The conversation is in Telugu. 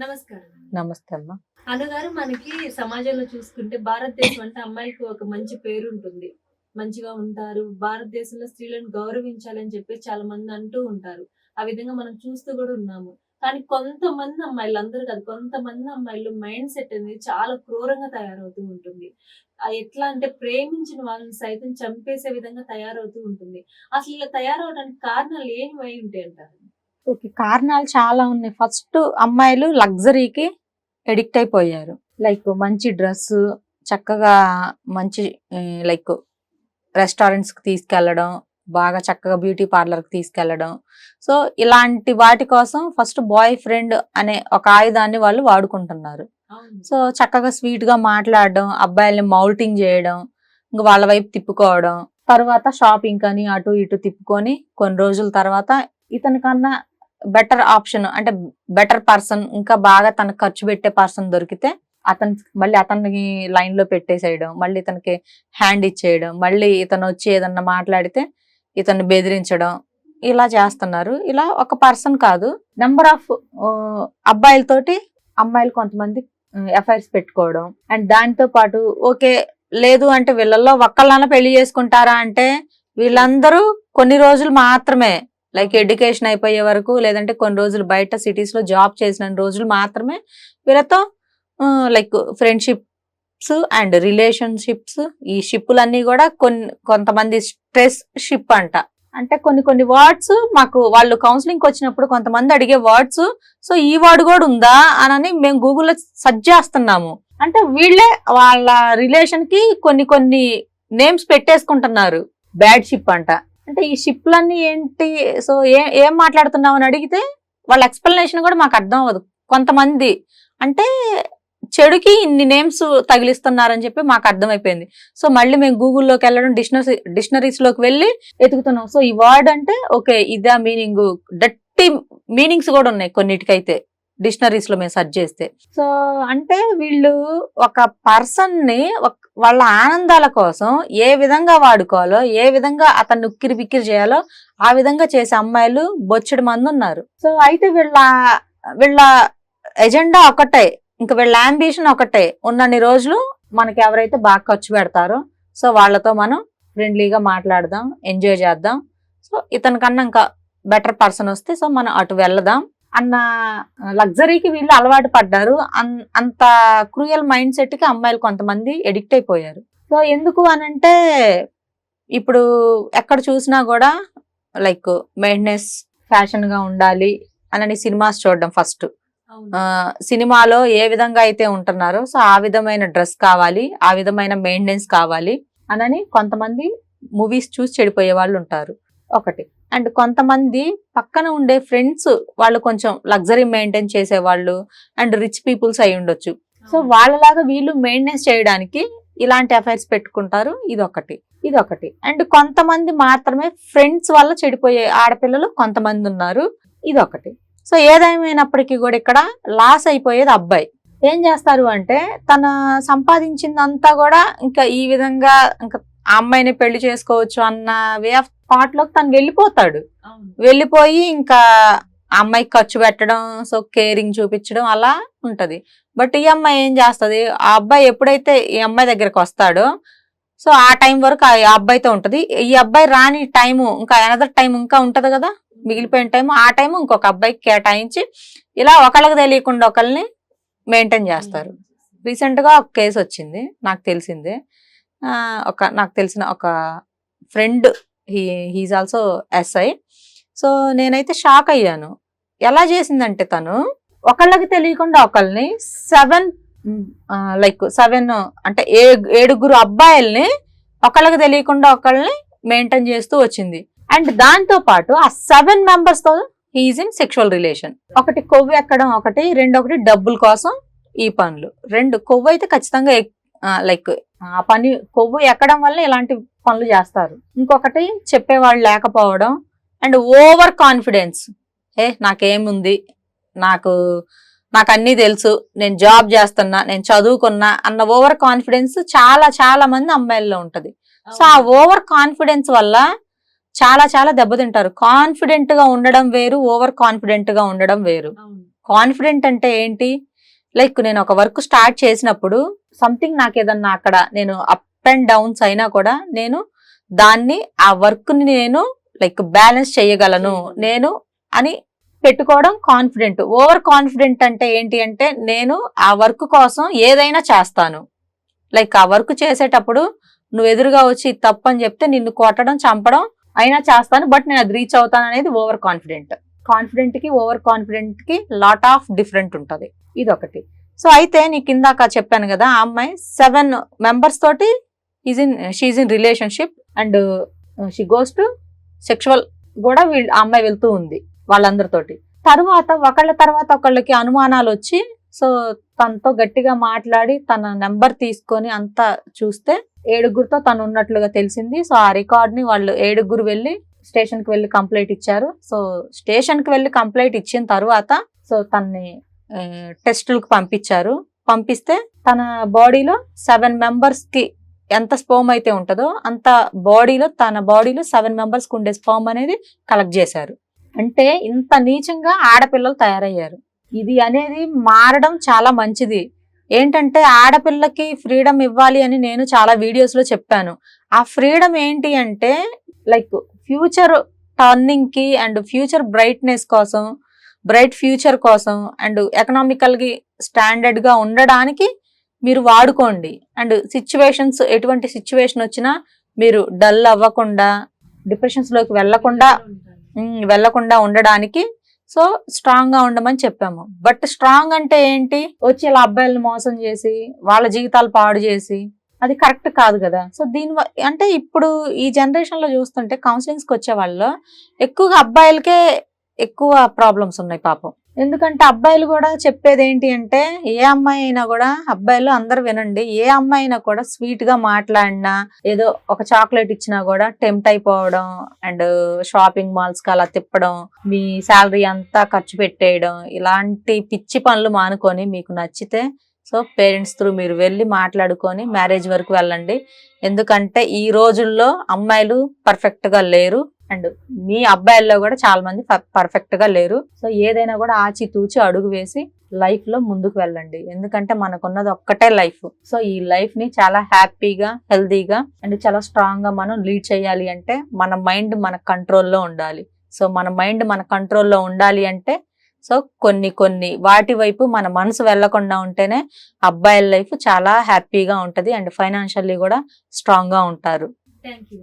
నమస్కారం. నమస్తే అమ్మా. అనుగారు మనకి సమాజంలో చూసుకుంటే భారతదేశం అంటే అమ్మాయిలకు ఒక మంచి పేరు ఉంటుంది మంచిగా ఉంటారు. భారతదేశంలో స్త్రీలను గౌరవించాలని చెప్పి చాలా మంది అంటూ ఉంటారు. ఆ విధంగా మనం చూస్తూ కూడా ఉన్నాము. కానీ కొంతమంది అమ్మాయిలు అందరూ కాదు కొంతమంది అమ్మాయిలు మైండ్ సెట్ అనేది చాలా క్రూరంగా తయారవుతూ ఉంటుంది. ఎట్లా అంటే ప్రేమించిన వాళ్ళని సైతం చంపేసే విధంగా తయారవుతూ ఉంటుంది. అసలు ఇలా తయారవడానికి కారణాలు ఏమి ఉంటాయి అంటారు ఓకే కారణాలు చాలా ఉన్నాయి. ఫస్ట్ అమ్మాయిలు లగ్జరీకి ఎడిక్ట్ అయిపోయారు. లైక్ మంచి డ్రెస్ చక్కగా మంచి లైక్ రెస్టారెంట్స్కి తీసుకెళ్ళడం బాగా చక్కగా బ్యూటీ పార్లర్కి తీసుకెళ్ళడం. సో ఇలాంటి వాటి కోసం ఫస్ట్ బాయ్ ఫ్రెండ్ అనే ఒక ఆయుధాన్ని వాళ్ళు వాడుకుంటున్నారు. సో చక్కగా స్వీట్గా మాట్లాడడం అబ్బాయిల్ని మౌల్టింగ్ చేయడం ఇంకా వాళ్ళ వైపు తిప్పుకోవడం. తర్వాత షాపింగ్ అని అటు ఇటు తిప్పుకొని కొన్ని రోజుల తర్వాత ఇతని కన్నా బెటర్ ఆప్షన్ అంటే బెటర్ పర్సన్ ఇంకా బాగా తన ఖర్చు పెట్టే పర్సన్ దొరికితే అతను మళ్ళీ అతనికి లైన్లో పెట్టేసేయడం మళ్ళీ ఇతనికి హ్యాండ్ ఇచ్చేయడం మళ్ళీ ఇతను వచ్చి ఏదన్నా మాట్లాడితే ఇతన్ని బెదిరించడం ఇలా చేస్తున్నారు. ఇలా ఒక పర్సన్ కాదు. నెంబర్ ఆఫ్ అబ్బాయిలతోటి అమ్మాయిలు కొంతమంది ఎఫ్ఐఆర్స్ పెట్టుకోవడం. అండ్ దానితో పాటు ఓకే లేదు అంటే వీళ్ళల్లో ఒక్కళ్ళన పెళ్ళి చేసుకుంటారా అంటే వీళ్ళందరూ కొన్ని రోజులు మాత్రమే లైక్ ఎడ్యుకేషన్ అయిపోయే వరకు లేదంటే కొన్ని రోజులు బయట సిటీస్లో జాబ్ చేసిన రోజులు మాత్రమే వీళ్ళతో లైక్ ఫ్రెండ్షిప్స్ అండ్ రిలేషన్షిప్స్ ఈ షిప్పులన్నీ కూడా కొన్ని కొంతమంది స్ట్రెస్ షిప్ అంట. అంటే కొన్ని కొన్ని వర్డ్స్ మాకు వాళ్ళు కౌన్సిలింగ్ వచ్చినప్పుడు కొంతమంది అడిగే వర్డ్స్ సో ఈ వర్డ్ కూడా ఉందా? అని మేము గూగుల్లో సెర్చ్ చేస్తున్నాము. అంటే వీళ్ళే వాళ్ళ రిలేషన్కి కొన్ని కొన్ని నేమ్స్ పెట్టేసుకుంటున్నారు. బ్యాడ్ షిప్ అంట. అంటే ఈ షిప్లన్నీ ఏంటి? సో ఏ ఏం మాట్లాడుతున్నావు అని అడిగితే వాళ్ళ ఎక్స్ప్లెనేషన్ కూడా మాకు అర్థం అవ్వదు. కొంతమంది అంటే చెడుకి ఇన్ని నేమ్స్ తగిలిస్తున్నారని చెప్పి మాకు అర్థమైపోయింది. సో మళ్ళీ మేము గూగుల్లోకి వెళ్ళడం డిక్షనరీ డిక్షనరీస్లోకి వెళ్ళి వెతుకుతున్నాం. సో ఈ వర్డ్ అంటే ఓకే ఇదా మీనింగ్ డట్టి మీనింగ్స్ కూడా ఉన్నాయి కొన్నిటికైతే. డిక్షనరీస్లో మేము సెర్చ్ చేస్తే. సో అంటే వీళ్ళు ఒక పర్సన్ని వాళ్ళ ఆనందాల కోసం ఏ విధంగా వాడుకోవాలో ఏ విధంగా అతన్ని ఉక్కిరి బిక్కిరి చేయాలో ఆ విధంగా చేసే అమ్మాయిలు బొచ్చడి మంది ఉన్నారు. సో అయితే వీళ్ళ వీళ్ళ ఎజెండా ఒకటే ఇంకా వీళ్ళ అంబిషన్ ఒకటే ఉన్నన్ని రోజులు మనకి ఎవరైతే బాగా ఖర్చు పెడతారో సో వాళ్ళతో మనం ఫ్రెండ్లీగా మాట్లాడదాం ఎంజాయ్ చేద్దాం. సో ఇతని కన్నా ఇంకా బెటర్ పర్సన్ వస్తే సో మనం అటు వెళ్దాం. అన్న లగ్జరీకి వీళ్ళు అలవాటు పడ్డారు. అంత క్రూయల్ మైండ్ సెట్కి అమ్మాయిలు కొంతమంది ఎడిక్ట్ అయిపోయారు. సో ఎందుకు అనంటే ఇప్పుడు ఎక్కడ చూసినా కూడా లైక్ మెయింటెనెన్స్ ఫ్యాషన్గా ఉండాలి అని సినిమాస్ చూడడం ఫస్ట్. సినిమాలో ఏ విధంగా అయితే ఉంటున్నారో సో ఆ విధమైన డ్రెస్ కావాలి ఆ విధమైన మెయింటెనెన్స్ కావాలి అనని కొంతమంది మూవీస్ చూసి చెడిపోయే వాళ్ళు ఉంటారు. ఒకటి. అండ్ కొంతమంది పక్కన ఉండే ఫ్రెండ్స్ వాళ్ళు కొంచెం లగ్జరీ మెయింటైన్ చేసే వాళ్ళు అండ్ రిచ్ పీపుల్స్ అయి ఉండొచ్చు. సో వాళ్ళలాగా వీళ్ళు మెయింటెనెన్స్ చేయడానికి ఇలాంటి అఫైర్స్ పెట్టుకుంటారు. ఇది ఒకటి ఇది ఒకటి అండ్ కొంతమంది మాత్రమే ఫ్రెండ్స్ వల్ల చెడిపోయే ఆడపిల్లలు కొంతమంది ఉన్నారు. ఇది ఒకటి సో ఏదేమైనప్పటికీ కూడా ఇక్కడ లాస్ అయిపోయేది అబ్బాయి. ఏం చేస్తారు అంటే తన సంపాదించిందంతా కూడా ఇంకా ఈ విధంగా ఇంకా ఆ అమ్మాయిని పెళ్ళి చేసుకోవచ్చు అన్న వే ఆఫ్ థాట్లోకి తను వెళ్ళిపోతాడు. వెళ్ళిపోయి ఇంకా ఆ అమ్మాయికి ఖర్చు పెట్టడం సో కేరింగ్ చూపించడం అలా ఉంటది. బట్ ఈ అమ్మాయి ఏం చేస్తది? ఆ అబ్బాయి ఎప్పుడైతే ఈ అమ్మాయి దగ్గరకు వస్తాడో సో ఆ టైం వరకు ఆ అబ్బాయితో ఉంటది. ఈ అబ్బాయి రాని టైము ఇంకా అనదర్ టైం ఇంకా ఉంటది కదా? మిగిలిపోయిన టైం ఆ టైం ఇంకొక అబ్బాయికి కేటాయించి ఇలా ఒకళ్ళకి తెలియకుండా ఒకళ్ళని మెయింటైన్ చేస్తారు. రీసెంట్గా ఒక కేసు వచ్చింది నాకు తెలిసిందే. ఆ, ఒక నాకు తెలిసిన ఒక friend he he's also S I. So నేనైతే షాక్ అయ్యాను. ఎలా చేసిందంటే తను ఒకళ్ళకి తెలియకుండా ఒకళ్ళని సెవెన్ లైక్ సెవెన్ అంటే ఏ ఏడుగురు అబ్బాయిల్ని ఒకళ్ళకి తెలియకుండా ఒకళ్ళని మెయింటైన్ చేస్తూ వచ్చింది. అండ్ దాంతో పాటు ఆ సెవెన్ మెంబర్స్తో హీఈస్ ఇన్ సెక్షువల్ రిలేషన్. ఒకటి కొవ్వు ఎక్కడం ఒకటి రెండు ఒకటి డబ్బుల కోసం ఈ పనులు. రెండు కొవ్వు అయితే ఖచ్చితంగా లైక్ ఆ పని కొవ్వు ఎక్కడం వల్ల ఇలాంటి పనులు చేస్తారు. ఇంకొకటి చెప్పేవాళ్ళు లేకపోవడం అండ్ ఓవర్ కాన్ఫిడెన్స్. ఏ నాకేముంది? నాకు నాకు అన్నీ తెలుసు. నేను జాబ్ చేస్తున్నా నేను చదువుకున్నా అన్న ఓవర్ కాన్ఫిడెన్స్ చాలా చాలా మంది అమ్మాయిల్లో ఉంటది. సో ఆ ఓవర్ కాన్ఫిడెన్స్ వల్ల చాలా చాలా దెబ్బతింటారు. కాన్ఫిడెంట్గా ఉండడం వేరు ఓవర్ కాన్ఫిడెంట్గా ఉండడం వేరు. కాన్ఫిడెంట్ అంటే ఏంటి? లైక్ నేను ఒక వర్క్ స్టార్ట్ చేసినప్పుడు సంథింగ్ నాకు ఏదన్నా అక్కడ నేను అండ్ డౌన్స్ అయినా కూడా నేను దాన్ని ఆ వర్క్ని నేను లైక్ బ్యాలెన్స్ చేయగలను. నేను అని పెట్టుకోవడం కాన్ఫిడెంట్ ఓవర్ కాన్ఫిడెంట్ అంటే ఏంటి అంటే నేను ఆ వర్క్ కోసం ఏదైనా చేస్తాను. లైక్ ఆ వర్క్ చేసేటప్పుడు నువ్వు ఎదురుగా వచ్చి తప్పని చెప్తే నిన్ను కొట్టడం చంపడం అయినా చేస్తాను బట్ నేను అది రీచ్ అవుతాను అనేది ఓవర్ కాన్ఫిడెంట్ కాన్ఫిడెంట్కి ఓవర్ కాన్ఫిడెంట్కి లాట్ ఆఫ్ డిఫరెంట్ ఉంటుంది. ఇది ఒకటి సో అయితే నీకు ఇందాక చెప్పాను కదా ఆ అమ్మాయి సెవెన్ మెంబర్స్ తోటి is in she in relationship and she goes to sexual కూడా వీళ్ళు ఆ అమ్మాయి వెళ్తూ ఉంది వాళ్ళందరితోటి. తర్వాత ఒకళ్ళ తర్వాత ఒకళ్ళకి అనుమానాలు వచ్చి సో తనతో గట్టిగా మాట్లాడి తన నెంబర్ తీసుకొని అంతా చూస్తే ఏడుగురితో తను ఉన్నట్లుగా తెలిసింది. సో ఆ రికార్డ్ని వాళ్ళు ఏడుగురు వెళ్ళి స్టేషన్కి వెళ్ళి కంప్లైంట్ ఇచ్చారు. సో స్టేషన్కి వెళ్ళి కంప్లైంట్ ఇచ్చిన తర్వాత సో తన్ని టెస్టులకు పంపించారు. పంపిస్తే తన బాడీలో సెవెన్ మెంబర్స్కి ఎంత స్పోమ్ అయితే ఉంటుందో అంత బాడీలో తన బాడీలో సెవెన్ మెంబర్స్కి ఉండే స్పోమ్ అనేది కలెక్ట్ చేశారు. అంటే ఇంత నీచంగా ఆడపిల్లలు తయారయ్యారు. ఇది అనేది మారడం చాలా మంచిది. ఏంటంటే ఆడపిల్లకి ఫ్రీడమ్ ఇవ్వాలి అని నేను చాలా వీడియోస్లో చెప్పాను. ఆ ఫ్రీడమ్ ఏంటి అంటే లైక్ ఫ్యూచర్ టర్నింగ్కి అండ్ ఫ్యూచర్ బ్రైట్నెస్ కోసం బ్రైట్ ఫ్యూచర్ కోసం అండ్ ఎకనామికల్గా స్టాండర్డ్గా ఉండడానికి మీరు వాడుకోండి. అండ్ సిచ్యువేషన్స్ ఎటువంటి సిచ్యువేషన్ వచ్చినా మీరు డల్ అవ్వకుండా డిప్రెషన్స్లోకి వెళ్ళకుండా వెళ్ళకుండా వెళ్ళకుండా ఉండడానికి సో స్ట్రాంగ్గా ఉండమని చెప్పాము. బట్ స్ట్రాంగ్ అంటే ఏంటి? వచ్చి ఇలా అబ్బాయిలను మోసం చేసి వాళ్ళ జీవితాలు పాడు చేసి అది కరెక్ట్ కాదు కదా. సో దీని అంటే ఇప్పుడు ఈ జనరేషన్లో చూస్తుంటే కౌన్సిలింగ్స్కి వచ్చే వాళ్ళు ఎక్కువగా అబ్బాయిలకే ఎక్కువ ప్రాబ్లమ్స్ ఉన్నాయి పాపం. ఎందుకంటే అబ్బాయిలు కూడా చెప్పేది ఏంటి అంటే ఏ అమ్మాయి అయినా కూడా అబ్బాయిలు అందరు వినండి. ఏ అమ్మాయి అయినా కూడా స్వీట్గా మాట్లాడినా ఏదో ఒక చాక్లెట్ ఇచ్చినా కూడా టెంప్ట్ అయిపోవడం అండ్ షాపింగ్ మాల్స్కి అలా తిప్పడం మీ శాలరీ అంతా ఖర్చు పెట్టేయడం ఇలాంటి పిచ్చి పనులు మానుకొని మీకు నచ్చితే సో పేరెంట్స్ త్రూ మీరు వెళ్ళి మాట్లాడుకొని మ్యారేజ్ వరకు వెళ్ళండి. ఎందుకంటే ఈ రోజుల్లో అమ్మాయిలు పర్ఫెక్ట్గా లేరు అండ్ మీ అబ్బాయిల్లో కూడా చాలా మంది పర్ఫెక్ట్గా లేరు. సో ఏదైనా కూడా ఆచి తూచి అడుగు వేసి లైఫ్లో ముందుకు వెళ్ళండి. ఎందుకంటే మనకున్నది ఒక్కటే లైఫ్. సో ఈ లైఫ్ని చాలా హ్యాపీగా హెల్దీగా అండ్ చాలా స్ట్రాంగ్గా మనం లీడ్ చేయాలి అంటే మన మైండ్ మన కంట్రోల్లో ఉండాలి. సో మన మైండ్ మన కంట్రోల్లో ఉండాలి అంటే సో కొన్ని కొన్ని వాటి వైపు మన మనసు వెళ్ళకుండా ఉంటేనే అబ్బాయిల లైఫ్ చాలా హ్యాపీగా ఉంటది అండ్ ఫైనాన్షియల్లీ కూడా స్ట్రాంగ్గా ఉంటారు. Thank you